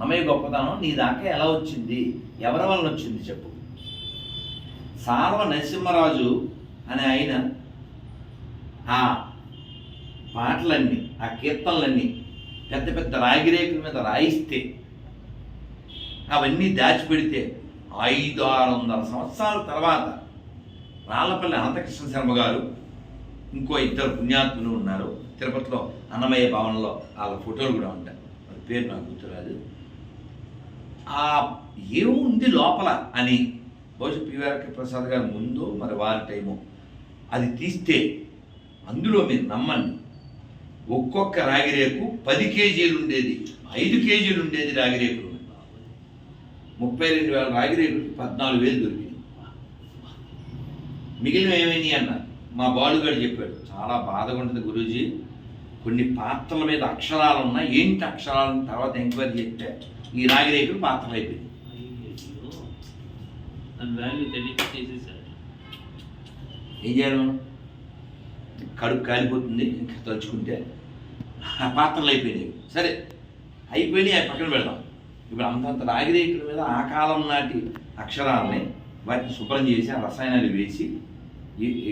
అన్నమయ్య గొప్పతనం నీ దాకా ఎలా వచ్చింది? ఎవరి వలన వచ్చింది చెప్పు. సార్వ నరసింహరాజు అనే ఆయన ఆ పాటలన్నీ ఆ కీర్తనలన్నీ పెద్ద పెద్ద రాగిరేకుల మీద రాయిస్తే అవన్నీ దాచిపెడితే ఐదు ఆరు వందల సంవత్సరాల తర్వాత రాళ్ళపల్లి అనంతకృష్ణ శర్మ గారు ఇంకో ఇద్దరు పుణ్యాత్ములు ఉన్నారు. తిరుపతిలో అన్నమయ్య భవనంలో వాళ్ళ ఫోటోలు కూడా ఉంటాయి. వాళ్ళ పేరు నాకు గుర్తురాదు. ఆ ఏముంది లోపల అని బహుశా పివిఆర్కే ప్రసాద్ గారు ముందు మరి వారి టైము. అది తీస్తే అందులో మీరు నమ్మండి. ఒక్కొక్క రాగిరేకు పది కేజీలు ఉండేది ఐదు కేజీలు ఉండేది రాగిరేకులు. ముప్పై రెండు వేల రాగిరేకులకి పద్నాలుగు వేలు దొరికింది. మిగిలిన ఏమైంది అన్నారు. మా బాలుగాడు చెప్పాడు చాలా బాధగా ఉంటుంది గురూజీ. కొన్ని పాత్రల మీద అక్షరాలు ఉన్నాయి ఏంటి అక్షరాలు? తర్వాత ఎంక్వైరీ చెప్పారు ఈ రాగిరేకులు పాత్రలు అయిపోయింది ఏం చేయాలి మనం? కడుపు కాలిపోతుంది ఇంకా తలుచుకుంటే ఆ పాత్రలు అయిపోయినాయి. సరే అయిపోయినాయి అవి పక్కన పెడదాం. ఇప్పుడు అంతంత రాగిరేకుల మీద ఆ కాలం నాటి అక్షరాలని వాటిని శుభ్రం చేసి ఆ రసాయనాలు వేసి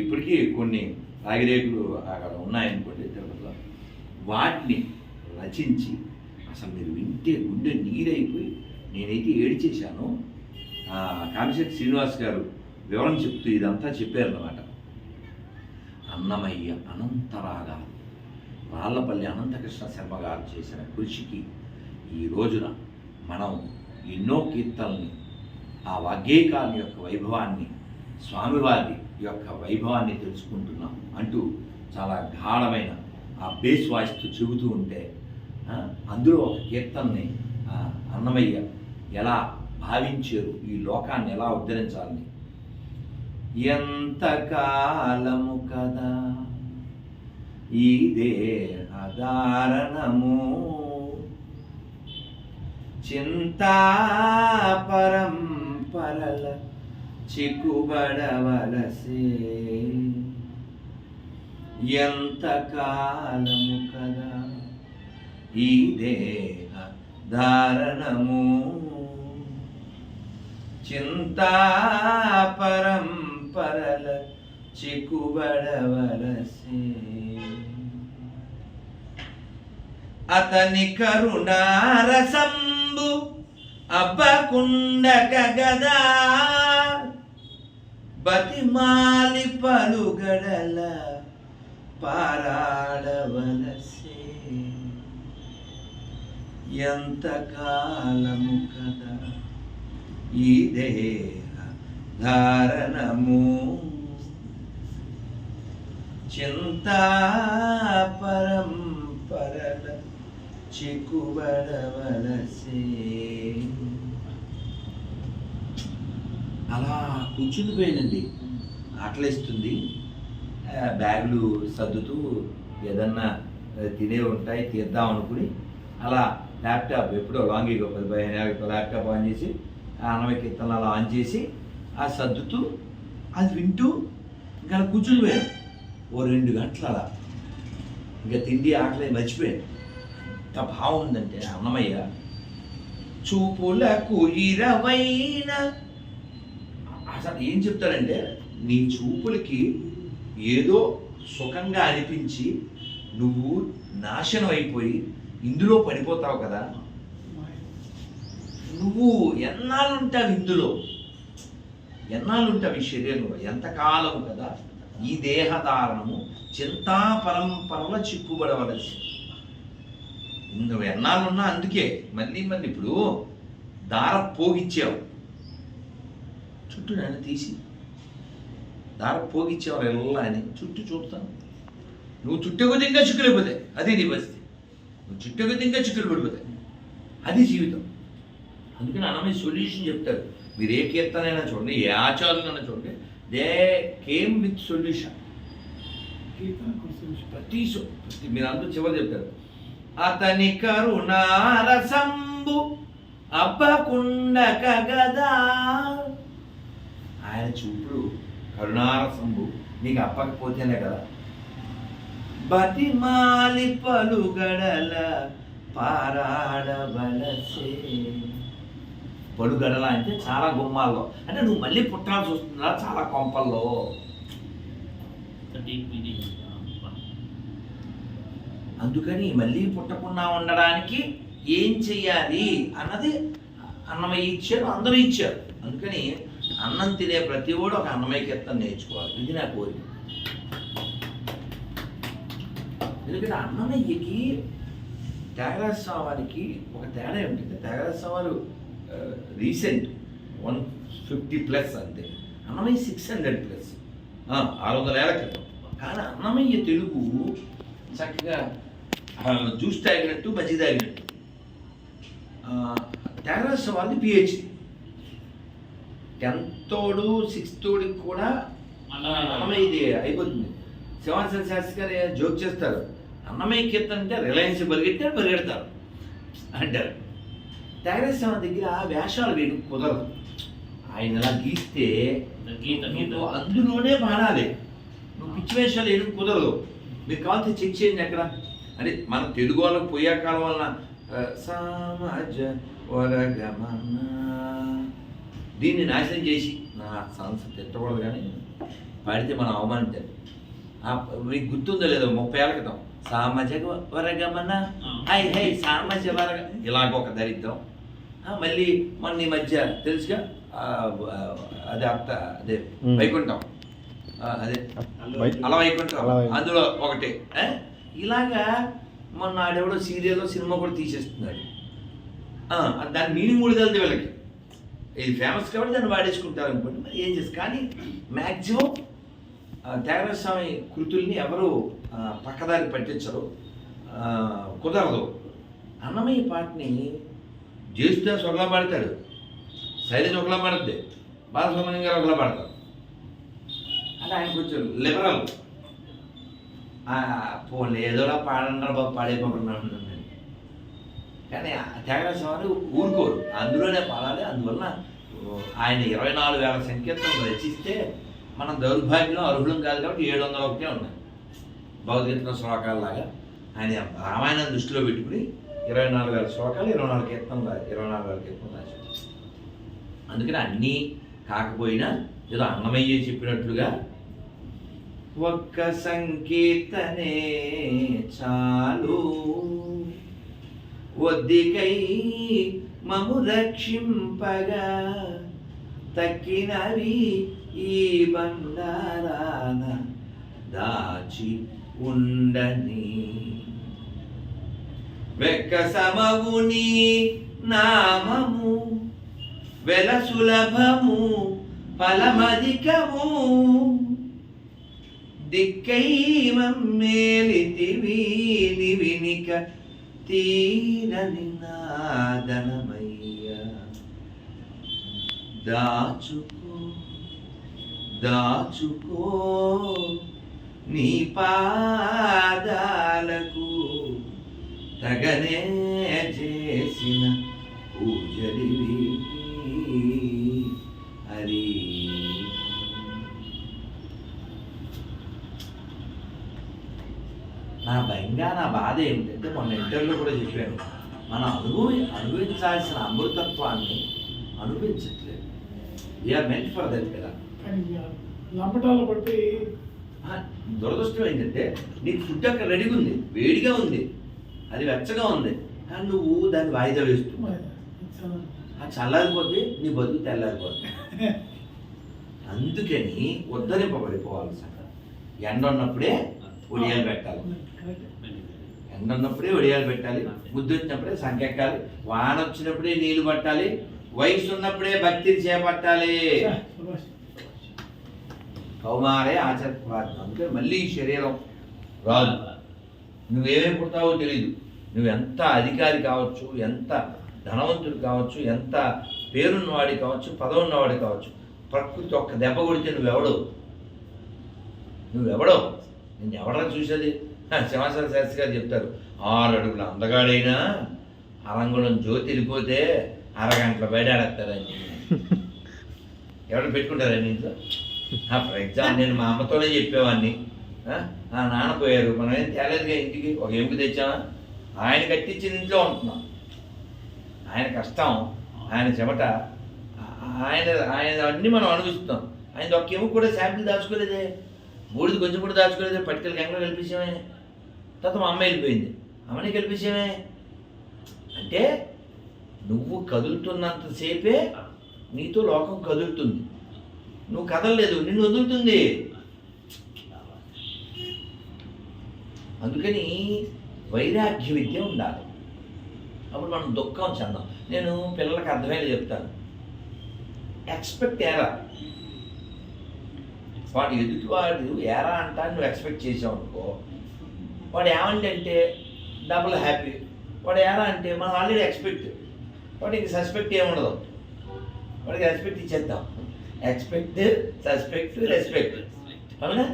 ఇప్పటికీ కొన్ని రాగిరేకులు అక్కడ ఉన్నాయనుకోండి తిరుపతిలో వాటిని రచించి అసలు మీరు వింటే గుండె నీరైపోయి నేనైతే ఏడిచేశాను. కామిశెట్టి శ్రీనివాస్ గారు వివరణ చెప్తూ ఇదంతా చెప్పారన్నమాట. అన్నమయ్య అనంతరాగాలు రాళ్ళపల్లి అనంతకృష్ణ శర్మ గారు చేసిన కృషికి ఈ రోజున మనం ఎన్నో కీర్తనల్ని ఆ వాగ్గేయకాల యొక్క వైభవాన్ని స్వామివారి యొక్క వైభవాన్ని తెలుసుకుంటున్నాం అంటూ చాలా గాఢమైన ఆ బేస్ వాయిస్తూ చెబుతూ ఉంటే అందులో ఒక కీర్తనని ఆ, అన్నమయ్య ఎలా భావించారు ఈ లోకాన్ని ఎలా ఉద్ధరించాలని. ఎంత కాలము కదా ఇదే దేహధారణము చింతాపరంపరల చిక్కుబడవలసే ఎంత కాలము కదా ఈ దేహ ధారణము. చింతాపరంపరల చిక్కుబడవలసే అతని కరుణారసంబు అబ్బకుండక గదా బతిమాలి పలుగడల పారాడవలసే. ఎంత కాలము కదా? ఈ దేహ ధారణము. చింతాపరంపరల చిక్కుబడవలసే అలా కూర్చుండిపోయానండి ఆకలిస్తుంది. ఆ, బ్యాగులు సర్దుతూ ఏదన్నా తినే ఉంటాయి తీద్దాం అనుకుని అలా ల్యాప్టాప్ ఎప్పుడో లాంగ్ ఇగో పది పదిహేను యాభై ల్యాప్టాప్ ఆన్ చేసి ఆ అన్నమయ్య కీర్తనలు అలా ఆన్ చేసి ఆ సర్దుతూ అది వింటూ ఇంకా కూర్చుని పోయాను ఓ రెండు గంటల అలా. ఇంకా తిండి ఆటలే మర్చిపోయాను. ఎంత భావం ఉందంటే అన్నమయ్య చూపులకు ఇరవైన అసలు ఏం చెప్తాడంటే నీ చూపులకి ఏదో సుఖంగా అనిపించి నువ్వు నాశనం అయిపోయి ఇందులో పడిపోతావు కదా. నువ్వు ఎన్నాళ్ళుంటావు ఇందులో? ఎన్నాళ్ళుంటావు ఈ శరీరంలో? ఎంతకాలం కదా? ఈ దేహధారణము చింతా పరంపరలో చిక్కుబడవలసి. నువ్వు ఎన్నాళ్ళున్నా అందుకే మళ్ళీ మళ్ళీ ఇప్పుడు దార పోగిచ్చావు. చుట్టూ నన్ను తీసి. దార పోగిచ్చావు ఎలా అని చుట్టూ చూస్తాను. నువ్వు చుట్టే కొద్ది ఇంకా చిక్కులు అయిపోతాయి అది నీ పరిస్థితి. నువ్వు చుట్టే కొద్ది ఇంకా చిక్కులు పడిపోతాయి. అది జీవితం. అందుకని అన్నమయ్య సొల్యూషన్ చెప్తారు మీరు ఏ కీర్తనైనా చూడండి ఏ ఆచారాలైనా చూడండి దే కేమ్ విత్ సొల్యూషన్ ప్రతి ప్రతి మీరు అందరూ చివరి చెప్తారు. అతని కరుణారసంబు అబ్బకుండక గదా ఆయన చూపుడు కరుణారసంబు నీకు అప్పకపోతేనే కదా. బతిమాలి పలుగడల పారాడవలసే. పడుగడల అంటే చాలా గుమ్మాల్లో. అంటే నువ్వు మళ్ళీ పుట్టాల్సి వస్తుందా? చాలా కొంపల్లో. అందుకని మళ్ళీ పుట్టకుండా ఉండడానికి ఏం చెయ్యాలి అన్నది అన్నమయ్య ఇచ్చారు అందరూ ఇచ్చారు. అందుకని అన్నం తినే ప్రతి వాడు ఒక అన్నమయ్య కీర్తన నేర్చుకోవాలి. ఇది నా కోరిక. ఎందుకంటే అన్నమయ్యకి త్యాగరాజ స్వామికి ఒక తేడా ఉంటుంది Tyagaraja Swami recent one fifty plus అంతే. అన్నమయ్య సిక్స్ హండ్రెడ్ ప్లస్ ఆరు వందల ఏళ్ళ క్రితం. కానీ అన్నమయ్య తెలుగు చక్కగా జ్యూస్ తాగినట్టు మజ్జి తాగినట్టు త్యాగరాజ స్వామి పిహెచ్డి టెన్తోడు సిక్స్తోడికి కూడా అన్నమయ్య. అయిపోతుంది. శివాసన శాస్త్రి గారు జోక్ చేస్తారు? అన్నమయ్య కీర్తన అంటే రిలయన్స్ పరిగెత్తారు పరిగెడతారు అంటారు. త్యాగరాజ స్వామి దగ్గర వేషాలు వేయడం కుదరదు. ఆయన ఇలా గీస్తే అందులోనే పాడాలి నువ్వు పిచ్చి వేషాలు వేయడం కుదరదు. మీరు కావాలంటే చెక్ చేయండి ఎక్కడ అంటే మన తెలుగు వాళ్ళకి పోయే కాలం వలన సమాజ వరగమన దీన్ని నాశనం చేసి నా సంస్కృతి తిట్టకూడదు కానీ పాడితే మనం అవమానించాలి. ఆ, మీకు గుర్తుందో లేదో ముప్పై ఏళ్ళ క్రితం. సామాజ వరగమన? హై హై సామాజ వరగ. ఇలాగ ఒక దరిద్రం. ఆ, మళ్ళీ మొన్న ఈ మధ్య తెలుసుగా? అదే అత్త అదే. వైకుంఠం. అదే. అలా వైకుంఠం. అందులో ఒకటే? ఇలాగా మొన్న ఆడెవడో సీరియల్లో సినిమా కూడా తీసేస్తున్నాడు. ఆ, దాని మీనింగ్ కూడా తెలియదు వీళ్ళకి. ఇది ఫేమస్ కాబట్టి దాన్ని వాడేసుకుంటారు అనుకోండి మరి ఏం చేస్తారు? కానీ మ్యాక్సిమం త్యాగరాజస్వామి కృతుల్ని ఎవరు పక్కదారి పట్టించరు. కుదరదు. అన్నమయ్య పాటని జ్యేష్ఠదాస్ ఒకలా పాడతాడు. శైలజ ఒకలా పాడుద్ది. బాలసుబ్రహ్మణ్యం గారు ఒకలా పాడతారు. అంటే ఆయన కొంచెం లిబరల్ పోలే ఏదోలా పాడంటారు బాబు పాడైపోకుండా కానీ త్యాగరాజస్వామి ఊరుకోరు. అందులోనే పాడాలి. అందువలన ఆయన ఇరవై నాలుగు వేల సంకేతం రచిస్తే మనం దౌర్భాగ్యం అర్హులం కాదు కాబట్టి ఏడు వందల ఒకటే ఉన్నాయి. భగవద్గీత శ్లోకాలలాగా ఆయన రామాయణం దృష్టిలో పెట్టుకుని ఇరవై నాలుగు వేల శ్లోకాలు ఇరవై నాలుగు కీర్తనలు ఇరవై నాలుగు వేల కీర్తనలు రాశారు అందుకని అన్నీ కాకపోయినా ఏదో అన్నమయ్య చెప్పినట్లుగా ఒక్క సంకీర్తనే చాలు. ఒద్దికై మము రక్షింపగా తక్కినవి ఈ బండారాన దాచి ఉండని. వెక్క సమవుని నామము వెల సులభము ఫలమధికము. దిక్కై మమ్మేలితివి నివినిక తీరని నాదనమయ్య దాచుకో దాచుకో నీ పాదాలకు. తగనే చేసిన పూజలివి హరి. నా భయంగా నా బాధ ఏమిటంటే మొన్న ఇంటర్లో కూడా చెప్పాను. మనం అనుభవి అనుభవించాల్సిన అమృతత్వాన్ని అనుభవించట్లేదు. We are meant for that కదా. బట్టి దురదృష్టం ఏంటంటే నీకు ఫుడ్ అక్కడ రెడీగా ఉంది వేడిగా ఉంది అది వెచ్చగా ఉంది కానీ నువ్వు దాన్ని వాయిదా వేస్తున్నావు ఆ చల్లారిపోతే నీ బతుకు తెల్లారిపోతుంది అందుకని ఉద్ధరింపబడిపోవాలి సగం ఎండ ఉన్నప్పుడే ఒడియాలు పెట్టాలి. ఎండ ఉన్నప్పుడే ఒడియాలు పెట్టాలి ముద్దు వచ్చినప్పుడే సంకెక్కాలి వాన వచ్చినప్పుడే నీళ్ళు పట్టాలి వయసు ఉన్నప్పుడే భక్తిని చేపట్టాలి. కౌమారే ఆచరించాలి అందుకే మళ్ళీ శరీరం రాదు. నువ్వేమేమి పుడతావో తెలియదు నువ్వు ఎంత అధికారి కావచ్చు ఎంత ధనవంతుడు కావచ్చు ఎంత పేరున్నవాడి కావచ్చు పదవున్నవాడి కావచ్చు ప్రకృతి ఒక్క దెబ్బ కొడితే నువ్వెవడో నువ్వెవడో నేను ఎవడరా చూసేది సింహాసన శాస్త్రి గారు చెప్తారు. ఆరు అడుగుల అందగాడైనా అరంగుళం జ్యోతి వెళ్ళిపోతే అరగంటల బయటాడేస్తారని ఎవరు పెట్టుకుంటారండి ఇంట్లో? ఫర్ ఎగ్జాంపుల్ నేను మా అమ్మతోనే చెప్పేవాడిని ఆ, నాన్న పోయారు. మనం ఏం తేలేదుగా ఇంటికి? ఒక ఎముక తెచ్చామా ఆయన కట్టించిన ఇంట్లో ఉంటున్నాం. ఆయన కష్టం. ఆయన చెమట. ఆయన ఆయన అన్నీ మనం అనుభవిస్తున్నాం. ఆయన ఒక్క ఎముక కూడా శాంపిల్ దాచుకోలేదే. బూడిది కొంచెం కూడా దాచుకోలేదే. పట్టుకెళ్ళి గంగలో కల్పించామే తర్వాత మా అమ్మ వెళ్ళిపోయింది. అమ్మని కల్పించామే అంటే నువ్వు కదులుతున్నంతసేపే నీతో లోకం కదులుతుంది. నువ్వు కదలలేదు నిన్ను వదులుతుంది. అందుకని వైరాగ్య విద్య ఉండాలి. అప్పుడు మనం దుఃఖం చెందాం. నేను పిల్లలకు అర్థమయ్యేది చెప్తాను. ఎక్స్పెక్ట్ ఎరా వాడు ఎదుటివాడు ఎరా అంటా నువ్వు ఎక్స్పెక్ట్ చేసావు అనుకో వాడు ఏమంటే డబుల్ హ్యాపీ వాడు ఎరా అంటే మనం ఆల్రెడీ ఎక్స్పెక్ట్ వాడికి సస్పెక్ట్ ఏముండదు వాడికి రెస్పెక్ట్ ఇచ్చేద్దాం. ఎక్స్పెక్ట్ సస్పెక్ట్ రెస్పెక్ట్ అవునా?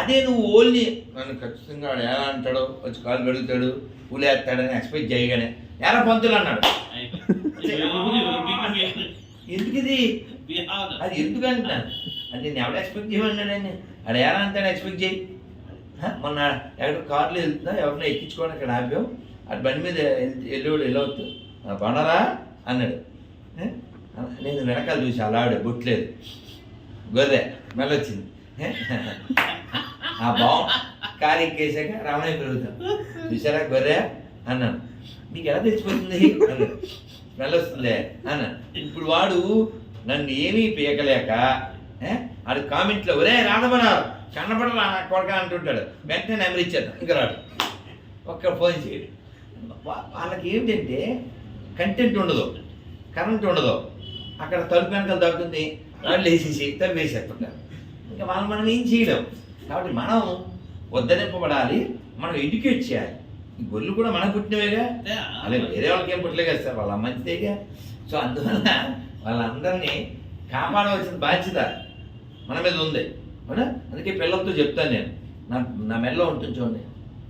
అదే నువ్వు ఓన్లీ నన్ను ఖచ్చితంగా వాడు ఎలా అంటాడో వచ్చి కాలు గడుగుతాడు పూలేస్తాడని ఎక్స్పెక్ట్ చేయగానే ఎలా పంతులు అన్నాడు? ఎందుకు ఇది? అది ఎందుకు అంటున్నాను అది నేను ఎవడ ఎక్స్పెక్ట్ చేయమన్నాడని ఆడ ఎలా అంటాడు ఎక్స్పెక్ట్ చేయి? మొన్న ఎక్కడ కార్లో వెళ్తున్నా ఎవరినో ఎక్కించుకోవడం అక్కడ ఆపాం. అటు బండి మీద వెళ్ళి వెళ్ళవద్దు. బాగున్నారా? అన్నాడు. నేను వెనకాల చూసి అలా ఆవిడ బొట్లేదు. గొర్రె మెల్లొచ్చింది. ఆ బాగు కారు ఎక్కేసాక రామయ్య పెరుగుతాం. చూసారా గొర్రె? అన్నాను. నీకు ఎలా తెచ్చిపోతుంది అన్నాడు. వెళ్ళొస్తుందే అన్నాను. ఇప్పుడు వాడు నన్ను ఏమీ పీకలేక అది కామెంట్లో ఒరే రాధమన్నారు కన్నపడరా నా కొడక అంటుంటాడు. వెంటనే నెంబర్ ఇచ్చేద్దాం ఇంకా రాడు. ఒక్క ఫోన్ చేయడు. వాళ్ళకి ఏంటంటే కంటెంట్ ఉండదు. కరెంట్ ఉండదు. అక్కడ తలుపు వెనకాల తగ్గుతుంది వాళ్ళు వేసేసి తలుపు వేసేస్తుంటారు. ఇంకా వాళ్ళు మనం ఏం చేయలేం. కాబట్టి మనం వద్దనింపబడాలి మనం ఎడ్యుకేట్ చేయాలి. ఈ గొల్లు కూడా మనకు పుట్టినవేగా? అలా వేరే వాళ్ళకి ఏం పుట్టలే కదా సార్? వాళ్ళ మంచిదేగా సో అందువల్ల వాళ్ళందరినీ కాపాడవలసిన బాధ్యత మన మీద ఉంది. అవునా? అందుకే పిల్లలతో చెప్తాను నేను. నా నా మెల్లో ఉంటుంది చూడండి.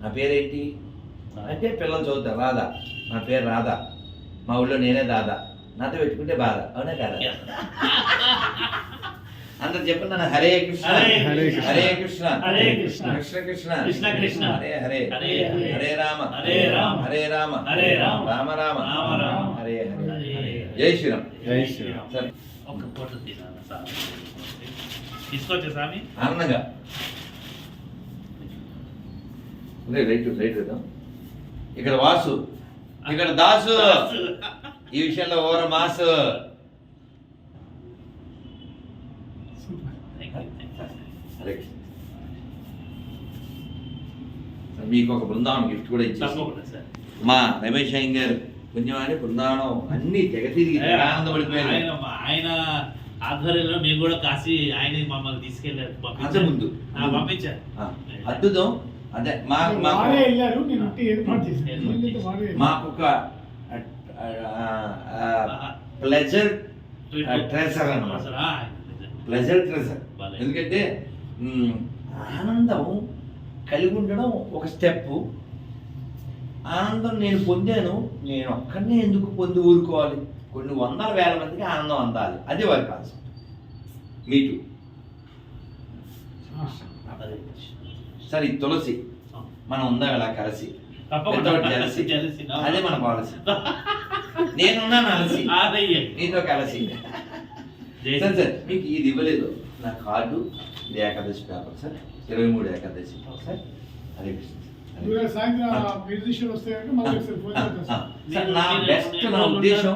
నా పేరేంటి? అంటే పిల్లలు చదువుతారు. రాధా. నా పేరు రాధా. మా ఊళ్ళో నేనే దాదా. నాతో పెట్టుకుంటే బాధ. అవునా కాదా? అందరు చెప్పండి హరే కృష్ణ. హరే కృష్ణ. హరే కృష్ణ. హరే కృష్ణ. కృష్ణ కృష్ణ. కృష్ణ కృష్ణ. హరే హరే. హరే రామ. హరే రామ. హరే రామ. హరే రామ. రామ రామ. రామ రామ. హరే హరే. జై శ్రీరామ్. జై శ్రీరామ్. సరే. ఒక ఫోటో తీసుకోవచ్చా స్వామి? ఆనందంగా. రైట్ రైట్ ఇక్కడ వాసు. ఇక్కడ దాసు. ఈ విషయంలో ఓర మాసు. మీకు ఒక బృందావనం గిఫ్ట్ కూడా సార్. మా రమేష్ అయ్య గారు పుణ్యమాని బృందావనం అన్ని తెగ తిరిగి తెగ ఆనందపడిపోయారు. ఆయన ఆధ్వర్యంలో మేము కూడా కాశీ ఆయన మమ్మల్ని తీసుకెళ్ళారు అంత ముందు. ఆ, పంపించారు. అద్భుతం. అదే మా మాకు. మాకు ఒక ప్లెజర్ ట్రెజర్ నిజం. Pleasure treasure. ఎందుకంటే ఆనందం కలిగి ఉండడం ఒక స్టెప్ ఆనందం నేను పొందాను నేను ఒక్కడనే ఎందుకు పొంది ఊరుకోవాలి? కొన్ని వందల వేల మందికి ఆనందం అందాలి. అది వారి కాన్సెప్ట్ మీటు. సరే ఈ తులసి. మనం ఉందాం ఇలా కలిసి. అదే మన పాలసీ. నేనున్నాను అలసి. నీతో కలిసి. సార్ సార్ మీకు ఇది ఇవ్వలేదు. నా కార్డు ఇది ఏకాదశి పేపర్ సార్. ఇరవై మూడు ఏకాదశి. సార్. హరే కృష్ణ. సార్. నా బెస్ట్ నా ఉద్దేశం.